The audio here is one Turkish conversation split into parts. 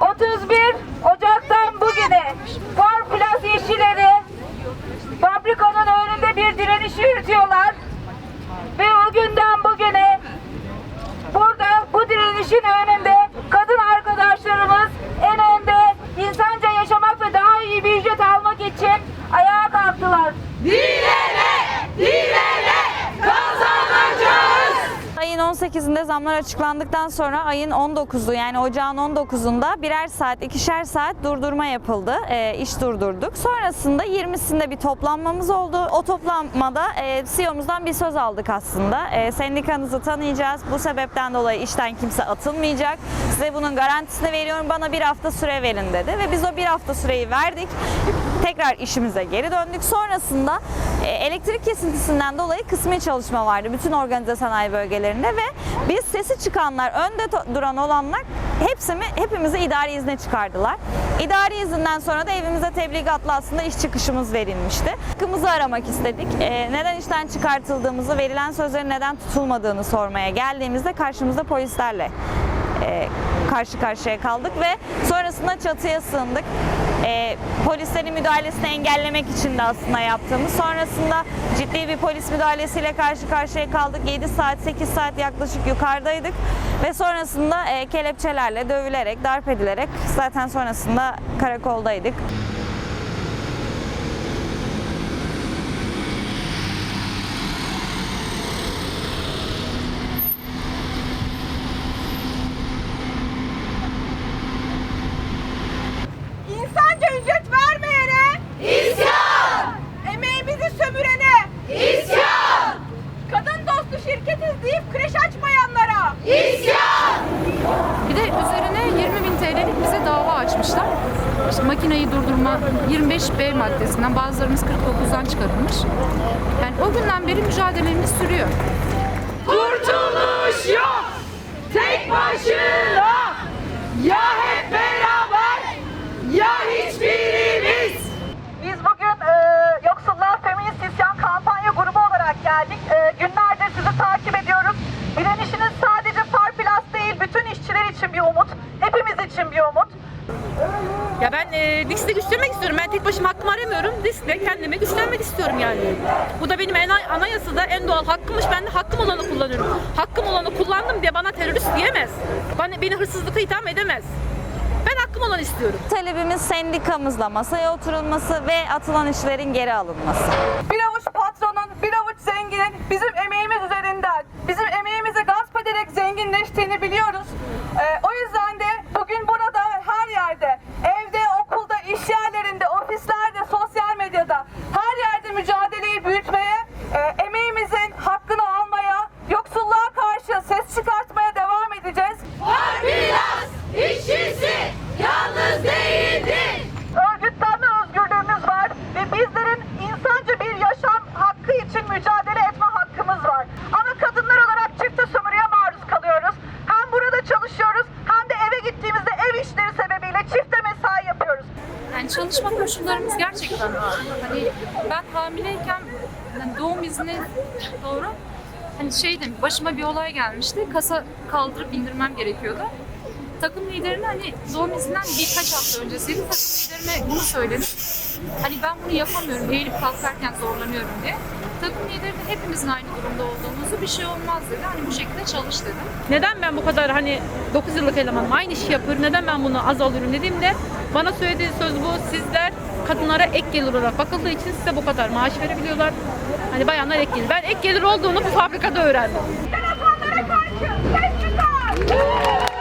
31 Ocak'tan bugüne Farm Plus işçileri fabrikanın önünde bir direnişi yürütüyorlar. 18'inde zamlar açıklandıktan sonra ayın 19'u yani ocağın 19'unda birer saat, ikişer saat durdurma yapıldı. E, iş durdurduk. Sonrasında 20'sinde bir toplanmamız oldu. O toplanmada e, CEO'muzdan bir söz aldık aslında. E, sendikanızı tanıyacağız. Bu sebepten dolayı işten kimse atılmayacak. Size bunun garantisini veriyorum. Bana bir hafta süre verin dedi. Ve biz o bir hafta süreyi verdik. Tekrar işimize geri döndük. Sonrasında e, elektrik kesintisinden dolayı kısmi çalışma vardı bütün organize sanayi bölgelerinde ve biz sesi çıkanlar, önde duran olanlar hepsimi hepimizi idari izne çıkardılar. İdari izinden sonra da evimize tebligatla aslında iş çıkışımız verilmişti. Hakkımızı aramak istedik. E, neden işten çıkartıldığımızı, verilen sözlerin neden tutulmadığını sormaya geldiğimizde karşımızda polislerle e, karşı karşıya kaldık ve sonrasında çatıya sığındık. E, polislerin müdahalesini engellemek için de aslında yaptığımız. Sonrasında ciddi bir polis müdahalesiyle karşı karşıya kaldık. 7 saat, 8 saat yaklaşık yukarıdaydık. Ve sonrasında e, kelepçelerle dövülerek, darp edilerek zaten sonrasında karakoldaydık. 25B maddesinden bazılarımız 49'dan çıkarılmış. Yani o günden beri mücadelemiz sürüyor. Kurtuluş yok. Tek başına. E, Dix'te güçlenmek istiyorum. Ben tek başıma hakkımı aramıyorum. Dix'te kendime güçlenmek istiyorum yani. Bu da benim en, anayasada en doğal hakkımmış. Ben de hakkım olanı kullanıyorum. Hakkım olanı kullandım diye bana terörist diyemez. Bana, beni hırsızlıkla itham edemez. Ben hakkım olanı istiyorum. Talebimiz sendikamızla masaya oturulması ve atılan işlerin geri alınması. Bir avuç patronun, bir avuç zenginin bizim emeğimiz üzerinden, bizim emeğimizi gasp ederek zenginleştiğini biliyoruz. Ee, o yüzden de bugün burada gerçekten. Hani ben hamileyken yani doğum izni doğru hani şeydim başıma bir olay gelmişti. Kasa kaldırıp indirmem gerekiyordu. Takım liderine hani doğum izinden birkaç hafta öncesiydi. Takım liderime bunu söyledim. Hani ben bunu yapamıyorum. Eğilip kalkarken zorlanıyorum diye. Takım lideri de hepimizin aynı durumda olduğumuzu bir şey olmaz dedi. Hani bu şekilde çalış dedi. Neden ben bu kadar hani 9 yıllık elemanım aynı işi yapıyorum. Neden ben bunu az alıyorum dediğimde bana söylediği söz bu. Sizler kadınlara ek gelir olarak bakıldığı için size bu kadar maaş verebiliyorlar. Hani bayanlar ek gelir. Ben ek gelir olduğunu bu fabrikada öğrendim. Telefonlara karşı ses çıkar.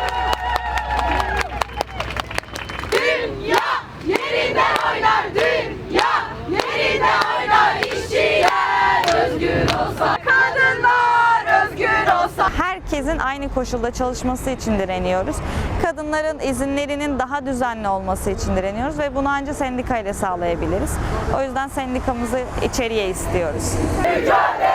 Herkesin aynı koşulda çalışması için direniyoruz. Kadınların izinlerinin daha düzenli olması için direniyoruz ve bunu ancak sendika ile sağlayabiliriz. O yüzden sendikamızı içeriye istiyoruz. Ambulans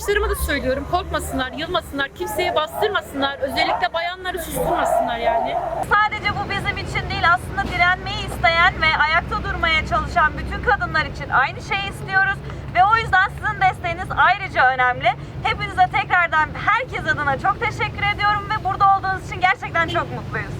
arkadaşlarıma da söylüyorum. Korkmasınlar, yılmasınlar, kimseye bastırmasınlar. Özellikle bayanları susturmasınlar yani. Sadece bu bizim için değil aslında direnmeyi isteyen ve ayakta durmaya çalışan bütün kadınlar için aynı şeyi istiyoruz. Ve o yüzden sizin desteğiniz ayrıca önemli. Hepinize tekrardan herkes adına çok teşekkür ediyorum ve burada olduğunuz için gerçekten çok mutluyuz.